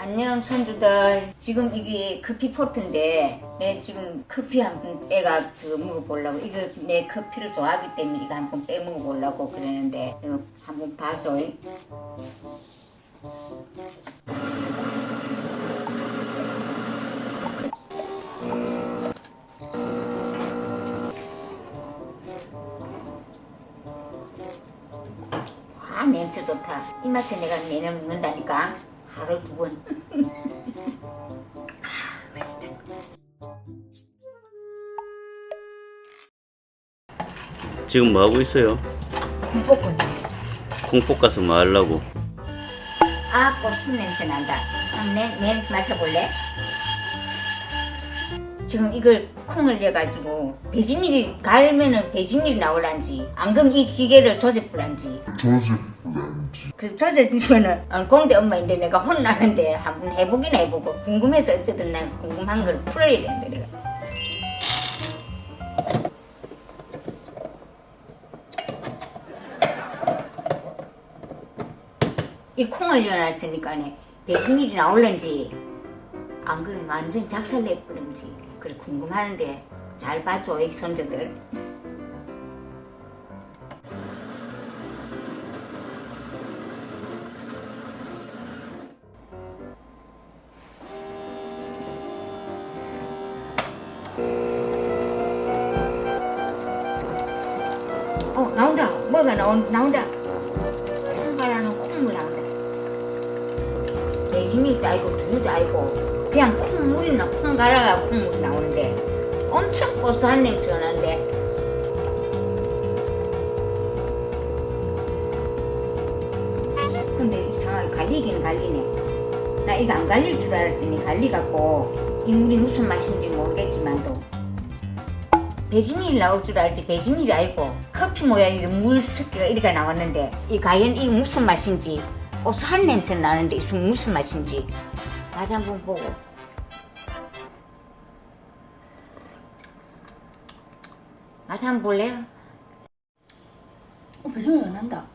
안녕 손주들. 지금 이게 커피 포트인데 내 지금 커피 한 번 빼가 그 먹어보려고 이거 내 커피를 좋아하기 때문에 이거 한 번 빼 먹어보려고 그러는데 이거 한 번 봐줘. 아 냄새 좋다. 이 맛에 내가 내년 먹는다니까 하루 두번 지금 뭐 하고 있어요? 볶음 콩볶 가서 뭐 하려고? 아 고수 냄새 난다 한번 내, 내 맡아볼래? 지금 이걸 콩을 넣어가지고 배지밀이 갈면은 배지밀이 나올란지 안 그럼 이 기계를 조제불란지. 그 조제주면은 어, 공대 엄마인데 내가 혼나는데 한번 해보긴 해보고 궁금해서 어쨌든 난 궁금한 걸 풀어야 되는데 내가. 이 콩을 넣어놨으니까네 배수밀이 나올는지 안 그러면 완전 작살내버린지 그래 궁금하는데 잘 봐줘 이 손주들. 어 나온다. 뭐가 나온, 나온다. 콩가라는 콩물 나온다 배지밀도 아니고 두유도 아니고 그냥 콩물이 나 콩가라가 콩물이 나오는데 엄청 고소한 냄새가 나는데. 근데 이상하게 갈리긴 갈리네. 나 이거 안 갈릴 줄 알았더니 갈리갖고 이 물이 무슨 맛인지 모르겠지만도 배지밀이 나올 줄 알았더니 배지밀이 아니고 커피 모양의 물 섞기가 이리가 나왔는데 이 과연 이 무슨 맛인지 고소한 냄새 나는데 이 무슨 맛인지 맛 한번 보고 맛 한번 볼래요? 어, 배송이 왜 난다?